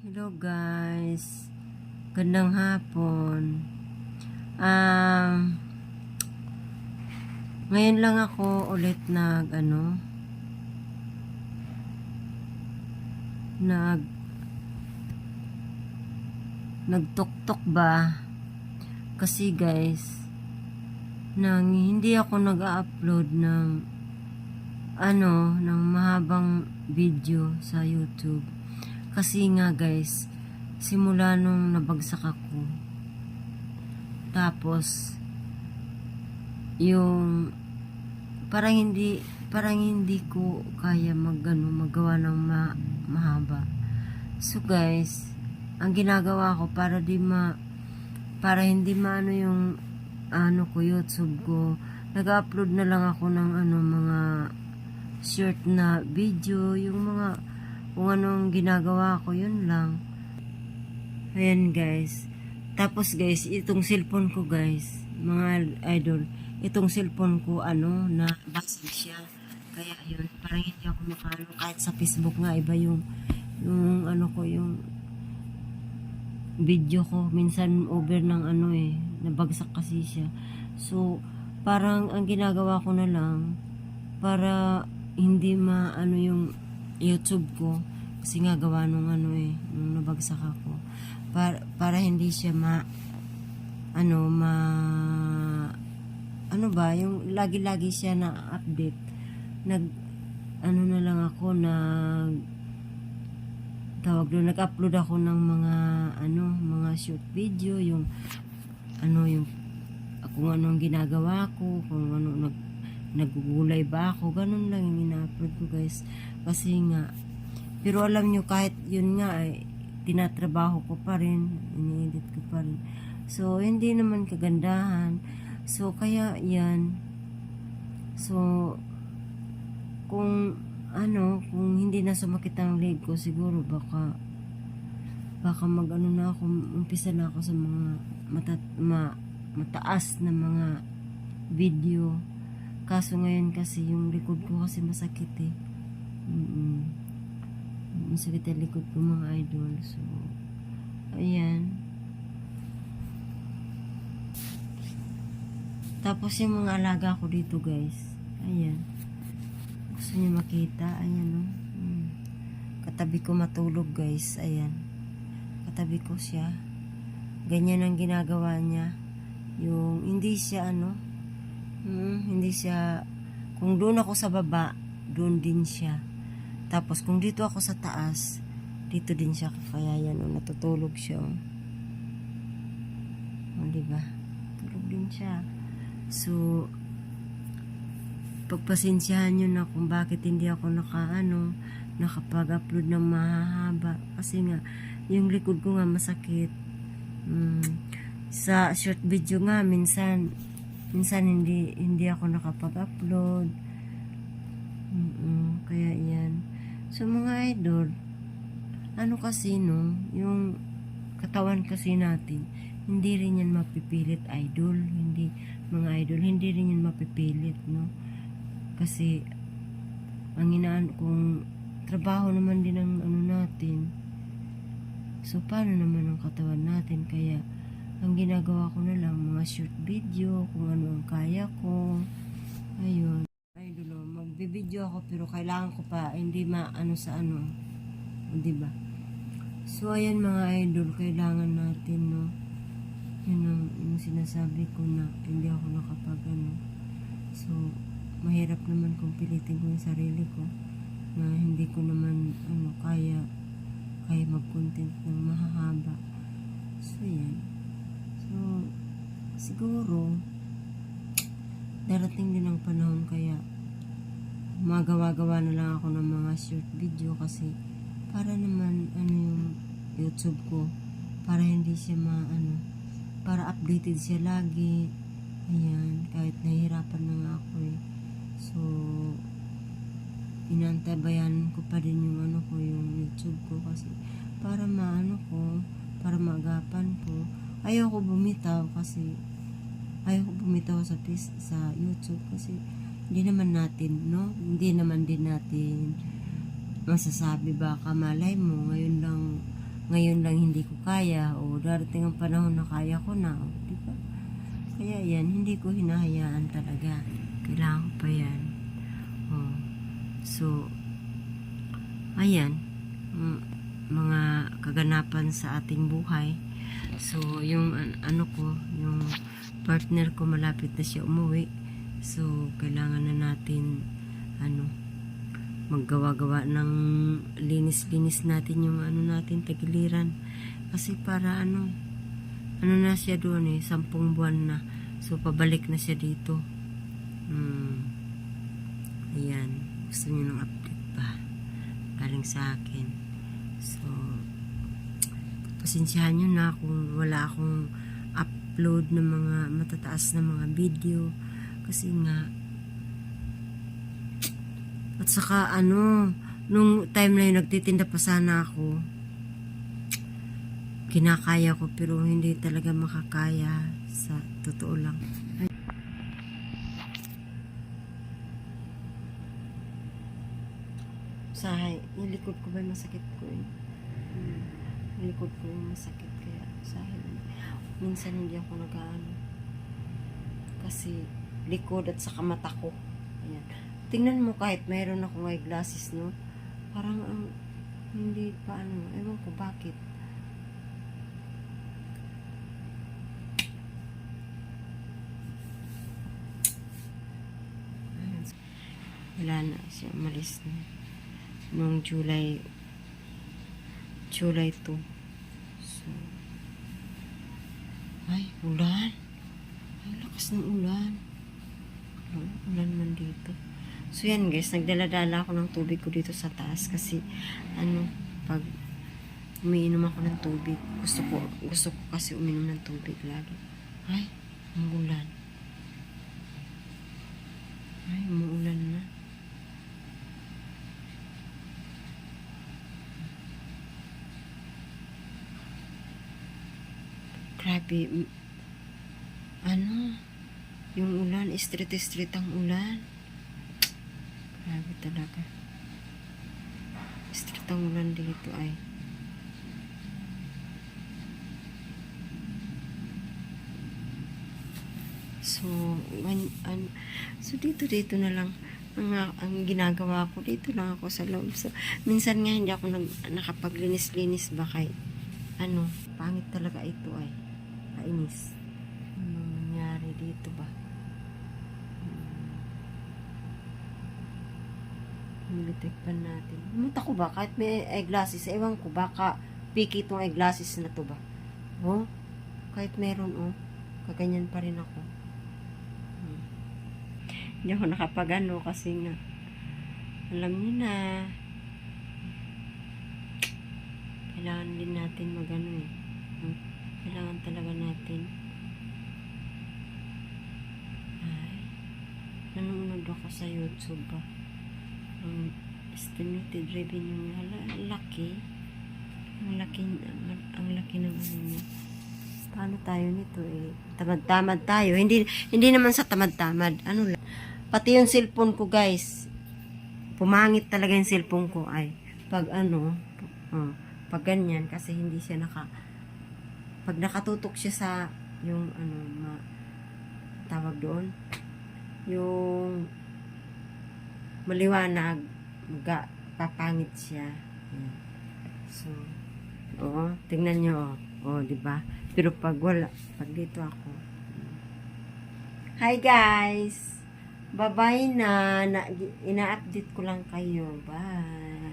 Hello guys. Gandang hapon. Um, ngayon lang ako ulit nag ano nag nagtuktok ba kasi guys nang hindi ako nag-upload ng ano ng mahabang video sa YouTube kasi nga guys, simula nung nabagsak ako, tapos, yung, parang hindi, parang hindi ko kaya mag, ano, magawa ng ma, mahaba. So guys, ang ginagawa ko para di ma, para hindi maano yung, ano ko, YouTube ko, nag-upload na lang ako ng ano, mga short na video, yung mga kung anong ginagawa ko, yun lang. Ayan guys. Tapos guys, itong cellphone ko guys, mga idol, itong cellphone ko ano, na basag siya. Kaya yun, parang hindi ako makano. Kahit sa Facebook nga, iba yung, yung ano ko, yung video ko. Minsan over ng ano eh, nabagsak kasi siya. So, parang ang ginagawa ko na lang, para hindi maano yung YouTube ko. Kasi nga gawa nung ano eh nung nabagsak ako. Para para hindi siya ma ano ma ano ba yung lagi-lagi siya na update nag ano na lang ako nag tawag doon nag-upload ako ng mga ano mga short video yung ano yung kung anong ginagawa ko kung ano nag nagugulay ba ako? Ganun lang yung ina-upload ko guys. Kasi nga pero alam nyo kahit yun nga ay tinatrabaho ko pa rin ini-edit ko pa rin. So hindi naman kagandahan. So kaya yan. So kung ano kung hindi na sumakit ang leg ko siguro baka baka mag ano na ako umpisa na ako sa mga mata, ma, mataas na mga video Kaso ngayon kasi yung likod ko kasi masakit eh. Mm-mm. Masakit ang likod ko mga idol. So, ayan. Tapos yung mga alaga ko dito guys. Ayan. Gusto niyo makita? Ayan o. Oh. Mm. Katabi ko matulog guys. Ayan. Katabi ko siya. Ganyan ang ginagawa niya. Yung hindi siya ano, Hmm, siya, kung doon ako sa baba, doon din siya. Tapos kung dito ako sa taas, dito din siya. Kaya yan, oh, natutulog siya. Oh. Oh, diba? Tulog din siya. So, pagpasensyahan nyo na kung bakit hindi ako naka, ano, nakapag-upload ng mahahaba. Kasi nga, yung likod ko nga masakit. Hmm, sa short video nga, minsan, minsan hindi hindi ako nakapag-upload. Mm kaya yan so mga idol ano kasi no yung katawan kasi natin hindi rin yan mapipilit idol. Hindi mga idol hindi rin yan mapipilit no. Kasi ang inaan kung trabaho naman din ang ano natin so paano naman ang katawan natin? Kaya ang ginagawa ko na lang mga short video kung ano ang kaya ko. Ayun. Ay dulo magbi-video ako pero kailangan ko pa hindi maano sa ano di ba so ayan mga idol kailangan natin no? Yun ang yung sinasabi ko na hindi ako nakapag ano. So mahirap naman kung pilitin ko yung sarili ko na hindi ko naman ano kaya kaya mag-content ng mahahaba. So yan siguro, darating din ang panahon kaya magawa-gawa na lang ako ng mga short video kasi para naman ano yung YouTube ko para hindi siya ma ano para updated siya lagi. Ayan kahit nahihirapan na nga ako eh. So inantabayan ko pa din yung ano ko yung YouTube ko kasi para maano ko para maagapan ko. Ayaw ko bumitaw kasi ayaw ko bumitaw sa tis, sa YouTube kasi hindi naman natin no hindi naman din natin masasabi baka malay mo ngayon lang ngayon lang hindi ko kaya o darating ang panahon na kaya ko na, o, di ba? Kaya yan, hindi ko hinahayaan talaga. Kailangan ko pa yan. Oh. So, ayan, mga kaganapan sa ating buhay. So, yung an- ano ko, yung partner ko malapit na siya umuwi. So, kailangan na natin ano maggawa-gawa ng linis-linis natin yung ano natin tagiliran. Kasi para ano ano na siya doon eh, sampung buwan na. So, pabalik na siya dito. Hmm. Ayan. Gusto niyo ng update pa? Galing sa akin. So, pasensyahan nyo na kung wala akong upload ng mga matataas na mga video. Kasi nga, at saka ano, nung time na yun, nagtitinda pa sana ako. Kinakaya ko pero hindi talaga makakaya sa totoo lang. Sahay, yung likod ko ba masakit ko eh. Hmm. Likod ko yung masakit kaya sahay. Minsan hindi ako nag-ano. Kasi likod at saka mata ko. Ayan. Tingnan mo kahit mayroon akong eyeglasses, no? Parang ang hindi pa ano, ewan ko bakit. Wala na siya, malis na. Noong July, July 2. So, ay, ulan. Ay, lakas ng ulan. Ulan man dito. So yan guys, nagdala-dala ako ng tubig ko dito sa taas kasi ano, pag umiinom ako ng tubig, gusto ko, gusto ko kasi uminom ng tubig lagi. Ay, ang ulan. Ay, umuulan na. Grabe. Ano? Yung ulan, street-street ang ulan. Grabe talaga. Street ang ulan dito ay. So, man, an, so dito dito na lang ang, ang ginagawa ko dito lang ako sa loob. So, minsan nga hindi ako nag, nakapaglinis-linis ba kay ano, pangit talaga ito ay. Kainis. Ano nangyari dito ba? Nilitik pa natin. Pumunta ko ba? Kahit may eyeglasses, ewan ko, baka piki itong eyeglasses na to ba? Oh, kahit meron, oh, kaganyan pa rin ako. Hmm. Hindi ako nakapagano kasi nga, alam niyo na, kailangan din natin magano eh. Hmm. Kailangan talaga natin. Ay, nanonood ako sa YouTube ba? ang estimated revenue ang laki. Ang laki, ang, ang laki ng ano niya. Paano tayo nito eh? Tamad-tamad tayo. Hindi, hindi naman sa tamad-tamad. Ano lang. Pati yung cellphone ko guys. Pumangit talaga yung cellphone ko ay. Pag ano, oh, pag ganyan, kasi hindi siya naka, pag nakatutok siya sa, yung ano, ma, tawag doon, yung maliwanag, mga papangit siya. So, oo, tingnan nyo, oh, oh di ba? Pero pag wala, pag dito ako. Hi guys! Bye-bye na. na ina-update ko lang kayo. Bye!